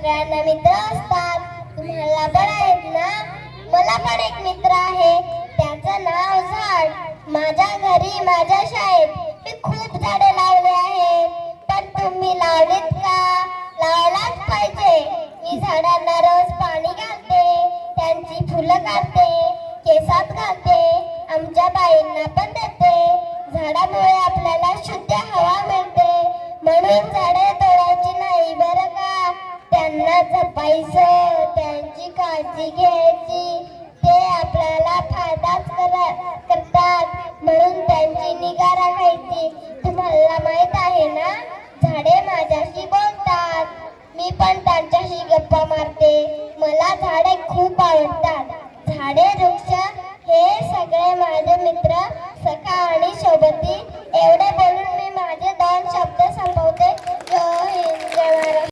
सगळ्यांना मित्र असतात तुम्हाला पण आहेत ना? मला पण एक मित्र आहे. त्याचं नाव झाड. माझ्या घरी माझ्या शाळेत मी खूप झाडे लावले आहेत पण तुम्ही लावलीत का? लावलाच पाहिजे. मी झाडांना रोज पाणी घालते त्यांची फुलं काढते केसात घालते. जपायचं त्यांची काळजी घ्यायची. ते आपल्याला फायदाच करतात. म्हणून त्यांची निगा राखायची तुम्हाला माहीत आहे ना? झाडे माझ्याशी बोलतात. मी पण त्यांच्याशी गप्पा मारते. मला झाडे खूप आवडतात. झाडे वृक्ष हे सगळे माझे मित्र सखा आणि शोभा